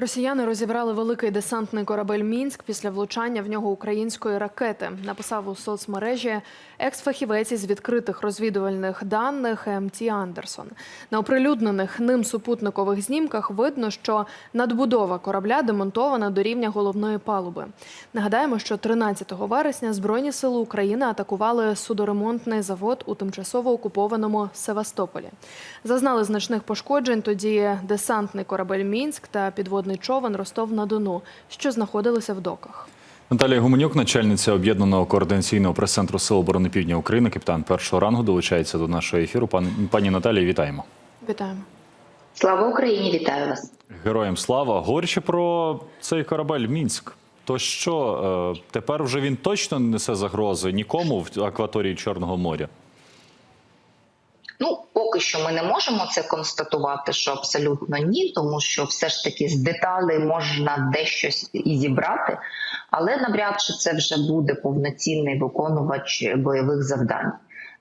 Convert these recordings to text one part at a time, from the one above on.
Росіяни розібрали великий десантний корабель Мінськ після влучання в нього української ракети. Написав у соцмережі екс-фахівець із відкритих розвідувальних даних МТ Андерсон. На оприлюднених ним супутникових знімках видно, що надбудова корабля демонтована до рівня головної палуби. Нагадаємо, що 13 вересня Збройні сили України атакували судоремонтний завод у тимчасово окупованому Севастополі. Зазнали значних пошкоджень тоді десантний корабель Мінськ та підводний човен Ростов-на-Дону, що знаходилися в доках. Наталія Гуменюк, начальниця об'єднаного координаційного прес-центру Сил оборони Півдня України, капітан першого рангу, долучається до нашого ефіру. Пан, пані Наталія, вітаємо. Вітаємо. Слава Україні, вітаю вас. Героям слава. Говорячи про цей корабель Мінськ. То що е, тепер вже він точно не несе загрози нікому в акваторії Чорного моря? Ну, поки що ми не можемо це констатувати, що абсолютно ні, тому що все ж таки з деталей можна дещо і зібрати, але навряд чи це вже буде повноцінний виконувач бойових завдань.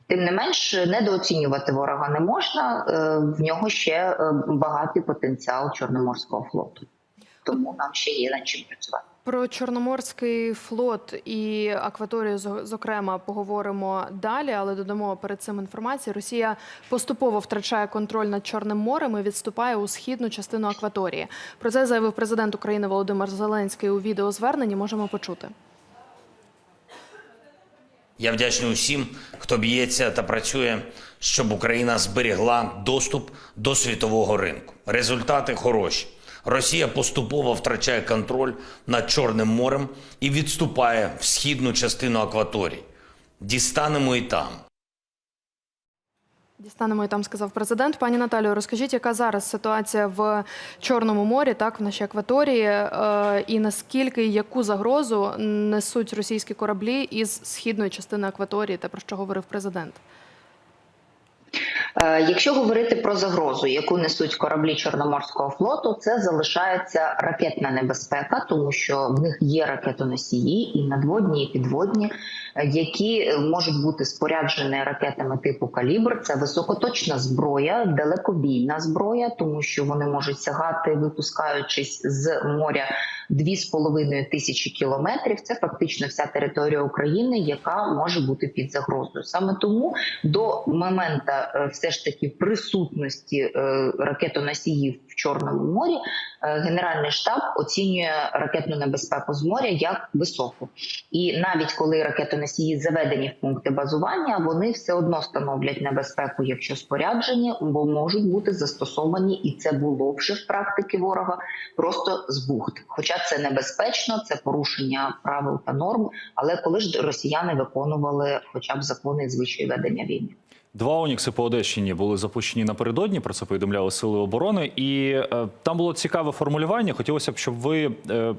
Тим не менш, недооцінювати ворога не можна. е, В нього ще е, багатий потенціал Чорноморського флоту, тому нам ще є над чим працювати. Про Чорноморський флот і акваторію, зо- зокрема, поговоримо далі, але додамо перед цим інформації. Росія поступово втрачає контроль над Чорним морем і відступає у східну частину акваторії. Про це заявив президент України Володимир Зеленський у відеозверненні. Можемо почути. Я вдячний усім, хто б'ється та працює, щоб Україна зберігла доступ до світового ринку. Результати хороші. Росія поступово втрачає контроль над Чорним морем і відступає в східну частину акваторії. Дістанемо і там. Дістанемо і там, сказав президент. Пані Наталію, розкажіть, яка зараз ситуація в Чорному морі, так в нашій акваторії, е, і наскільки яку загрозу несуть російські кораблі із східної частини акваторії, те про що говорив президент? Е, Якщо говорити про загрозу, яку несуть кораблі Чорноморського флоту, це залишається ракетна небезпека, тому що в них є ракетоносії і надводні, і підводні, е, які можуть бути споряджені ракетами типу калібр. Це високоточна зброя, далекобійна зброя, тому що вони можуть сягати, випускаючись з моря 2,5 тисячі кілометрів. Це фактично вся територія України, яка може бути під загрозою. Саме тому до моменту е, все ж таки присутності е, ракетоносіїв в Чорному морі Генеральний штаб оцінює ракетну небезпеку з моря як високу. І навіть коли ракетоносії заведені в пункти базування, вони все одно становлять небезпеку, якщо споряджені, бо можуть бути застосовані, і це було вже в практиці ворога просто з бухт. Хоча це небезпечно, це порушення правил та норм. Але коли ж росіяни виконували хоча б закони і звичаї ведення війни. Два Онікси по Одещині були запущені напередодні. Про це повідомляли сили оборони, і е, там було цікаве формулювання. Хотілося б, щоб ви е,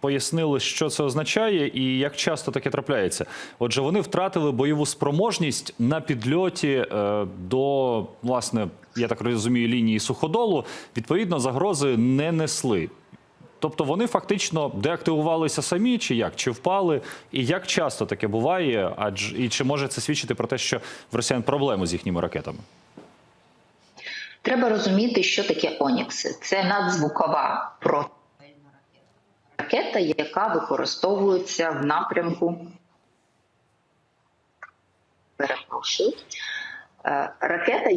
пояснили, що це означає і як часто таке трапляється. Отже, вони втратили бойову спроможність на підльоті е, до власне, я так розумію, лінії суходолу. Відповідно, загрози не несли. Тобто вони фактично деактивувалися самі, чи як? Чи впали? І як часто таке буває? Адже і чи може це свідчити про те, що в росіян проблеми з їхніми ракетами? Треба розуміти, що таке Онікси. Це надзвукова противельна ракета, яка використовується в напрямку. Перепрошую. Е, Ракета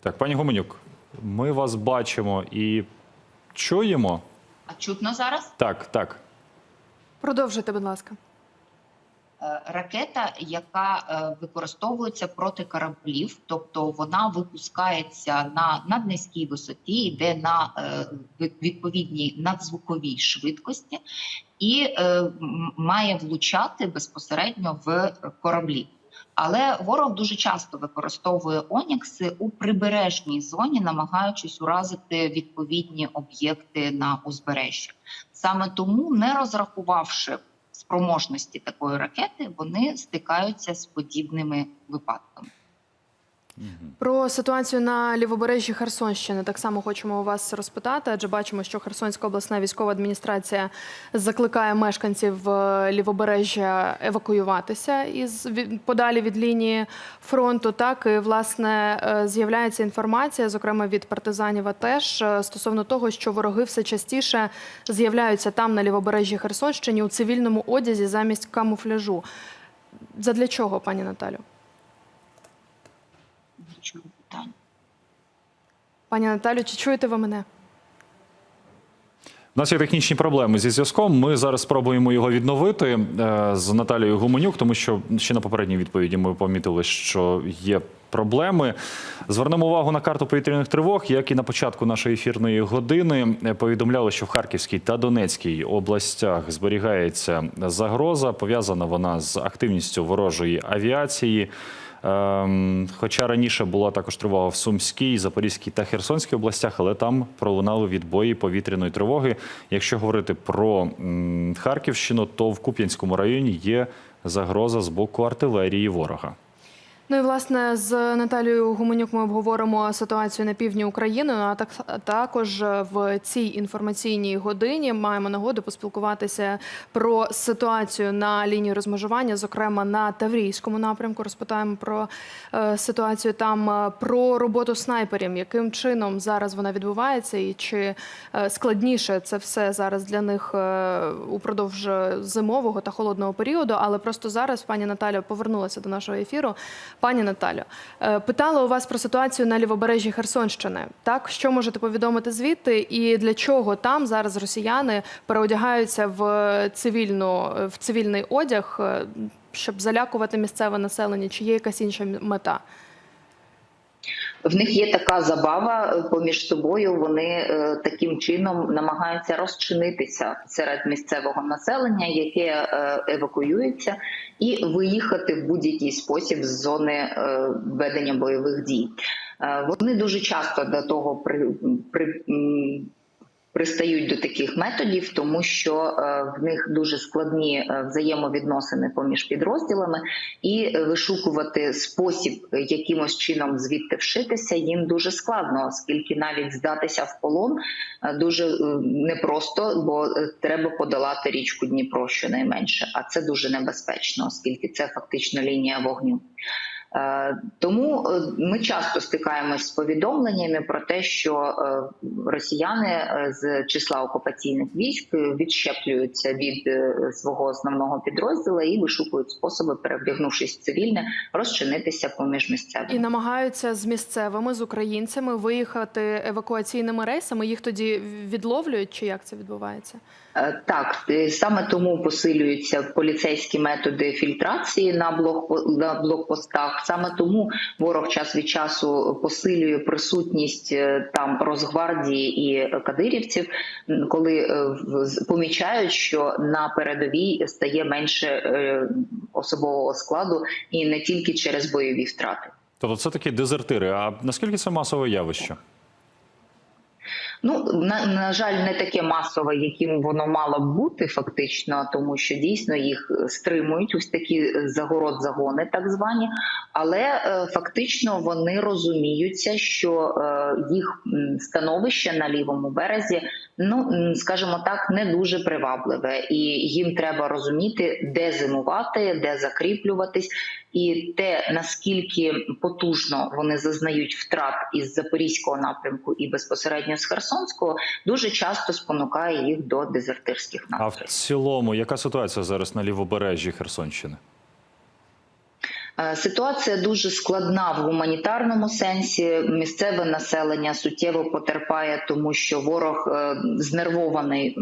Так, пані Гуменюк, ми вас бачимо і чуємо. А чутно зараз? Так, так. Продовжуйте, будь ласка. Е, Ракета, яка е, використовується проти кораблів, тобто вона випускається на наднизькій висоті, йде на е, відповідній надзвуковій швидкості і має влучати безпосередньо в кораблі. Але ворог дуже часто використовує онікси у прибережній зоні, намагаючись уразити відповідні об'єкти на узбережжі. Саме тому, не розрахувавши спроможності такої ракети, вони стикаються з подібними випадками. Про ситуацію на лівобережжі Херсонщини так само хочемо у вас розпитати, адже бачимо, що Херсонська обласна військова адміністрація закликає мешканців е, лівобережжя евакуюватися із подалі від лінії фронту. Так і власне е, з'являється інформація, зокрема від партизанів, а теж е, стосовно того, що вороги все частіше з'являються там на лівобережжі Херсонщині у цивільному одязі замість камуфляжу. Задля чого, пані Наталю? Чому питання? Пані Наталю, чи чуєте ви мене? У нас є технічні проблеми зі зв'язком. Ми зараз спробуємо його відновити е, з Наталією Гуменюк, тому що ще на попередній відповіді ми помітили, що є проблеми. Звернемо увагу на карту повітряних тривог, як і на початку нашої ефірної години е, повідомляли, що в Харківській та Донецькій областях зберігається загроза. Пов'язана вона з активністю ворожої авіації. Ем, Хоча раніше була також тривога в Сумській, Запорізькій та Херсонській областях, але там пролунали відбої повітряної тривоги. Якщо говорити про Харківщину, то в Куп'янському районі є загроза з боку артилерії ворога. Ну і власне з Наталією Гуменюк ми обговоримо ситуацію на півдні України. Ну, А так також в цій інформаційній годині маємо нагоду поспілкуватися про ситуацію на лінії розмежування, зокрема на Таврійському напрямку. Розпитаємо про е, ситуацію там, е, про роботу снайперів, яким чином зараз вона відбувається, і чи е, складніше це все зараз для них упродовж зимового та холодного періоду. Але просто зараз пані Наталя повернулася до нашого ефіру. Пані Наталю, е, питала у вас про ситуацію на лівобережжі Херсонщини. Так, що можете повідомити звідти, і для чого там зараз росіяни переодягаються в цивільну в цивільний одяг, е, щоб залякувати місцеве населення? Чи є якась інша мета? В них є така забава е, поміж собою. Вони е, таким чином намагаються розчинитися серед місцевого населення, яке е, евакуюється, і виїхати в будь-який спосіб з зони ведення бойових дій. Вони дуже часто до того при, при пристають до таких методів, тому що е, в них дуже складні е, взаємовідносини поміж підрозділами, і е, вишукувати спосіб якимось чином звідти вшитися їм дуже складно, оскільки навіть здатися в полон дуже непросто, бо треба подолати річку Дніпро щонайменше, а це дуже небезпечно, оскільки це фактично лінія вогню. Е, Тому е, ми часто стикаємось з повідомленнями про те, що е, росіяни з числа окупаційних військ відщеплюються від свого основного підрозділу і вишукують способи, перевдягнувшись в цивільне, розчинитися поміж І намагаються з місцевими з українцями виїхати евакуаційними рейсами. Їх тоді відловлюють, чи як це відбувається? Е, Так, е, саме тому посилюються поліцейські методи фільтрації на блок блокпостах. Саме тому ворог час від часу посилює присутність е, там Росгвардії і кадирівців, коли помічають, що на передовій стає менше особового складу, і не тільки через бойові втрати. Тобто це такі дезертири. А наскільки це масове явище? Ну на, на жаль, не таке масове, яким воно мало б бути, фактично, тому що дійсно їх стримують ось такі загород загони, так звані, але е, фактично вони розуміються, що е, їх становище на лівому березі, ну скажімо так, не дуже привабливе, і їм треба розуміти, де зимувати, де закріплюватись. І те наскільки потужно вони зазнають втрат із запорізького напрямку і безпосередньо з Херсонського, дуже часто спонукає їх до дезертирських А в цілому, яка ситуація зараз на лівобережжі Херсонщини? Е, Ситуація дуже складна в гуманітарному сенсі. Місцеве населення суттєво потерпає, тому що ворог е, знервований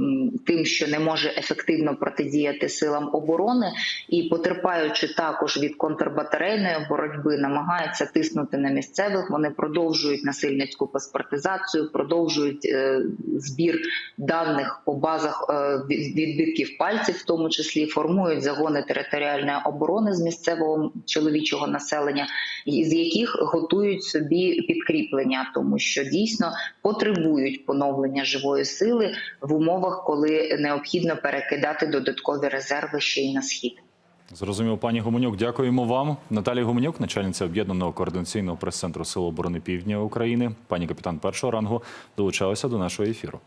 тим, що не може ефективно протидіяти силам оборони, і потерпаючи також від контрбатарейної боротьби, намагаються тиснути на місцевих. Вони продовжують насильницьку паспортизацію, продовжують е, збір даних по базах відбитків пальців, в тому числі формують загони територіальної оборони з місцевого чоловічого населення, з яких готують собі підкріплення, тому що дійсно потребують поновлення живої сили в умовах, коли необхідно перекидати додаткові резерви ще й на схід. Зрозуміло, пані Гуменюк, дякуємо вам. Наталія Гуменюк, начальниця об'єднаного координаційного прес-центру Сил оборони Півдня України, пані капітан першого рангу, долучалася до нашого ефіру.